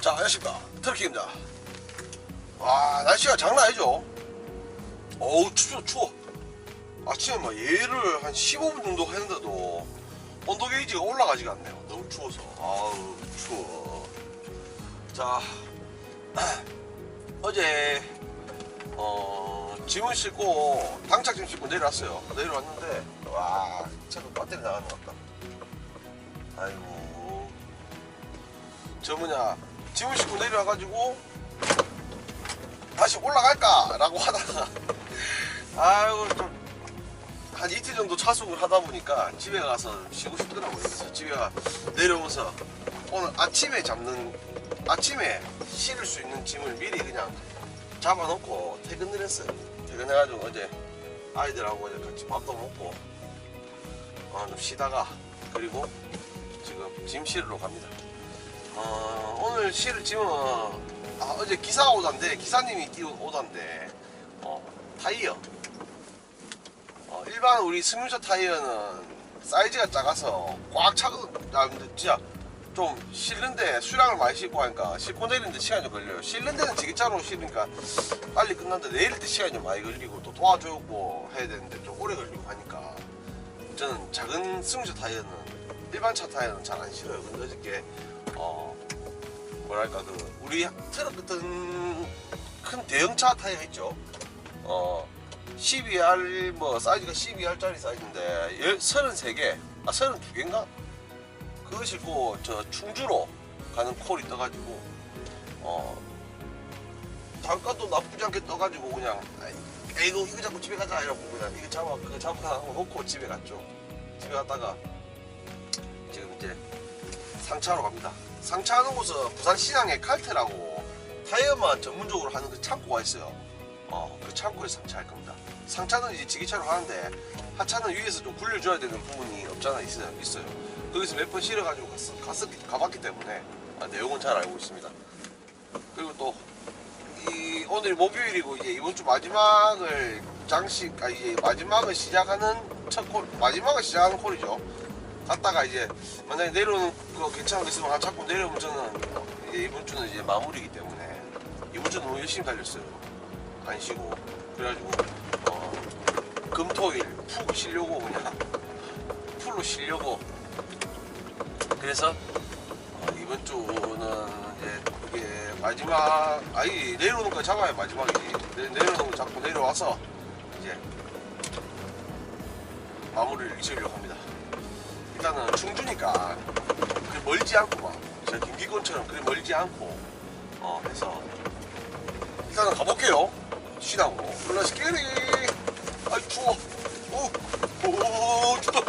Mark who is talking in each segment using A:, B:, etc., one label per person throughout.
A: 자, 안녕하십니까. 트럭키입니다. 와, 날씨가 장난 아니죠? 어우, 추워, 추워. 아침에 막 예를 한 15분 정도 했는데도 온도 게이지가 올라가지가 않네요. 너무 추워서. 아우, 추워. 자, 어제, 어, 짐을 싣고, 당착짐 싣고 내려왔어요. 내려왔는데, 와, 차가 배터리 나가는 것 같다. 아이고. 저 뭐냐 짐을 싣고 내려와가지고 다시 올라갈까라고 하다가 아이고 좀 한 이틀 정도 차숙을 하다 보니까 집에 가서 쉬고 싶더라고요 그래서 집에 가 내려오면서 오늘 아침에 잡는 아침에 실을 수 있는 짐을 미리 그냥 잡아놓고 퇴근을 했어요. 퇴근해가지고 어제 아이들하고 이제 같이 밥도 먹고 어, 좀 쉬다가 그리고 지금 짐 실으러 갑니다. 어, 오늘 실을 짐은 아, 어제 기사가 오던데 기사님이 띄운 오던데 어, 타이어. 어, 일반 우리 승용차 타이어는 사이즈가 작아서 꽉 차고 아, 진짜 좀 실는데 수량을 많이 싣고 하니까 싣고 내리는데 시간이 좀 걸려요. 실는 데는 지게차로 실으니까 빨리 끝났는데 내릴 때 시간이 좀 많이 걸리고 또 도와주고 해야 되는데 좀 오래 걸리고 하니까 저는 작은 승용차 타이어는 일반 차 타이어는 잘안 실어요. 근데 어저께 어 뭐랄까 그 우리 트럭 같은 큰 대형차 타이어 있죠? 어 12R 뭐 사이즈가 12R짜리 사이즈인데 33개. 아 32개인가 그거 싣고 저 충주로 가는 콜이 떠가지고 어 단가도 나쁘지 않게 떠가지고 그냥 아이, 에이고 이거 잡고 집에 가자 이러고 그냥 이거 잡아 그거 잡아 하고 놓고 집에 갔죠 집에 갔다가 지금 이제 상차로 갑니다. 상차하는 곳은 부산 시장에 칼테라고 타이어만 전문적으로 하는 그 창고가 있어요. 어, 그 창고에서 상차할 겁니다. 상차는 이제 지게차로 하는데 하차는 위에서 좀 굴려줘야 되는 부분이 없잖아 있어요. 있어요. 거기서 몇 번 실어가지고 갔, 갔, 가봤기 때문에 아, 내용은 잘 알고 있습니다. 그리고 또 이 오늘 목요일이고 이제 이번 주 마지막을 장식 아 이제 마지막을 시작하는 첫 콜, 마지막을 시작하는 콜이죠. 갔다가 이제 만약에 내려오는 거 괜찮은 거 있으면 한 자꾸 내려오면 저는 이제 이번 주는 이제 마무리이기 때문에 이번 주는 너무 열심히 달렸어요. 안 쉬고 그래가지고 어, 금토일 푹 쉬려고 그냥 풀로 쉬려고 그래서 어, 이번 주는 이제 이게 마지막 아니 내려오는 거 잡아야 마지막이지 내, 내려오는 거 잡고 내려와서 이제 마무리를 지으려고 합니다. 일단은 충주니까 그리 멀지 않고 막저 김기권처럼 그리 멀지 않고 어 해서 일단은 가볼게요 쉬다고 플러스 끼리 아이 추워 오오 춥다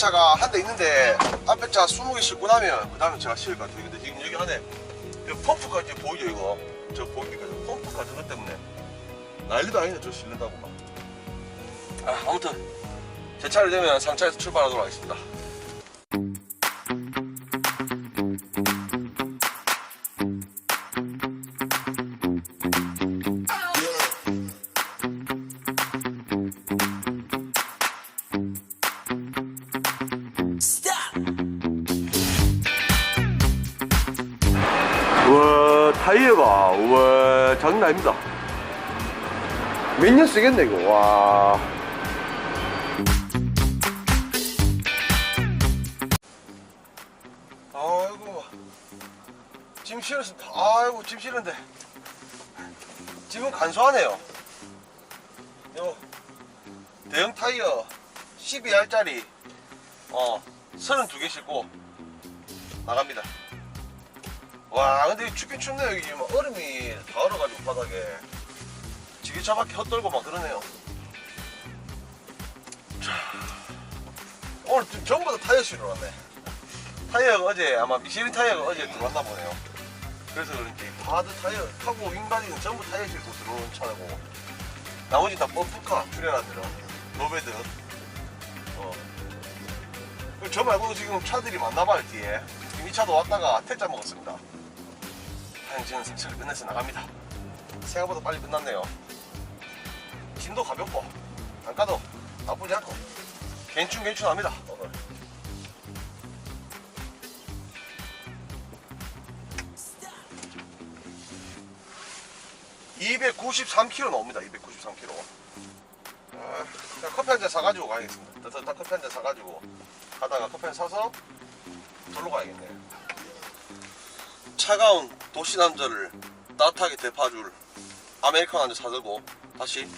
A: 차가 한 대 있는데 앞에 차 20개 싣고 나면 그 다음에 제가 실을 것 같아요. 근데 지금 여기 안에 이 펌프까지 보이죠 이거? 저 보입니까? 저 펌프까지 그것 때문에 난리도 아니네 저 실는다고 막. 아, 아무튼 제 차를 되면 상차에서 출발하도록 하겠습니다 타이어가 와 장난 아닙니다. 몇 년 쓰겠네 이거. 와. 아이고. 짐 실었습니다 아이고 짐 실은데 짐은 간소하네요. 요 대형 타이어 12알짜리. 어 32개 싣고 나갑니다 와 근데 춥긴 춥네요. 여기 지금 얼음이 다 얼어가지고 바닥에. 지게차 밖에 헛돌고 막 그러네요. 자 오늘 좀 전부 다 타이어 실으러 왔네. 타이어가 어제 아마 미쉐린 타이어가 어제 들어왔나 보네요. 그래서 그런지 다들 타이어 타고 윙바디는 전부 타이어 실고 들어오는 차고. 나머지 다 버프카 출연하더라 노베드. 어. 저 말고도 지금 차들이 많나봐요 뒤에. 이 차도 왔다가 퇴짜 먹었습니다 지금 승차를 끝내서 나갑니다. 생각보다 빨리 끝났네요. 짐도 가볍고 단가도 나쁘지 않고 괜춘 괜춘합니다. 오늘 (293km) 나옵니다. (293km) 아, 커피 한 잔 사가지고 가야겠습니다. 따뜻한 커피 한 잔 사가지고 가다가 커피 한잔 사서 돌로 가야겠네요. 차가운 도시 남자를 따뜻하게 대파줄 아메리카노 한잔 사들고 다시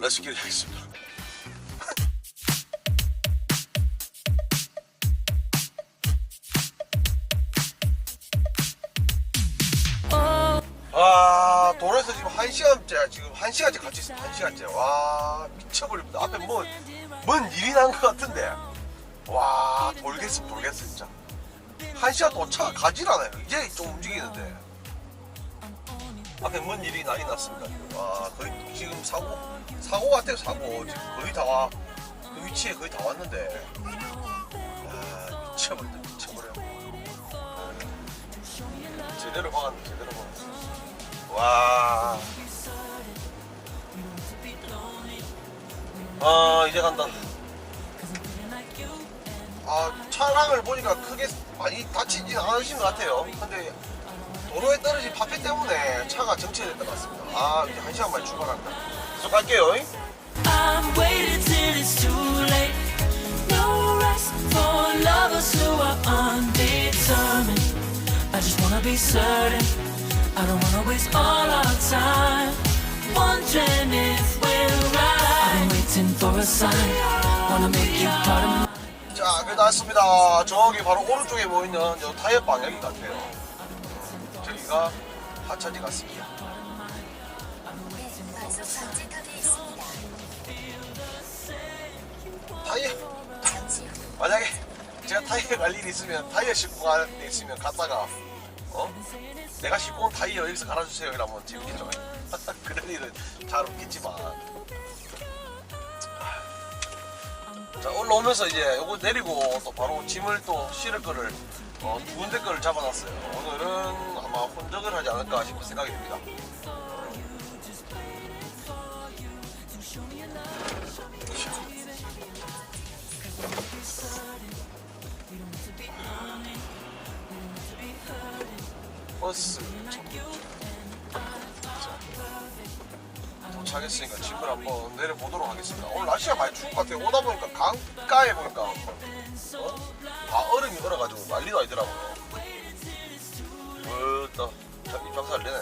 A: 레스키를 하겠습니다. 아 도로에서 지금 한 시간째 지금 한 시간째 같이 있습니다. 한 시간째. 와 미쳐버립니다. 앞에 뭐뭔 일이 난 것 같은데. 와 돌겠어 돌겠어 진짜 한 시간 동안 차가 가질 않아요. 이제 좀 움직이는데. 앞에 뭔 일이 나긴 났습니다 와 거의 지금 사고 사고 같아요 사고. 지금 거의 다 와 그 위치에 거의 다 왔는데. 와 미쳐버린다 미쳐버려. 제대로 박았네 제대로 박았어 와. 아 이제 간다. 아 차량을 보니까 크게 많이 다치진 않으신 것 같아요. 근데 도로에 떨어진 파편 때문에 차가 정체됐던 것 같습니다. 아 이제 한 시간 만에 출발합니다. 계속 갈게요.
B: I'm waiting till it's too late. No rest for lovers who are undetermined. I just wanna be certain. I don't wanna waste all our time. Wondering if we're right. I've been waiting for a sign. Wanna make you part of my.
A: 자, 그래 나왔습니다. 저기 바로 오른쪽에 보이는 저 타이어 방향인 것 같아요. 음, 저기가 하차지 같습니다. 타이어 만약에 제가 타이어 갈 일이 있으면 타이어 싣고 갈 일 있으면 갔다가 어 내가 싣고 온 타이어 여기서 갈아주세요 이러면 재밌겠죠 그런 일은 잘 없겠지만 자 올라오면서 이제 요거 내리고 또 바로 짐을 또 실을 거를 어, 두 군데 거를 잡아놨어요. 오늘은 아마 혼적을 하지 않을까 싶은 생각이 듭니다. 버스 도착했으니까 짐을 한번 내려보도록 하겠습니다. 오늘 날씨가 많이 추운 것 같아요. 오다 보니까 강가에 보니까 어? 다 얼음이 얼어가지고 난리도 아니더라고요. 으따 입장사 안 되네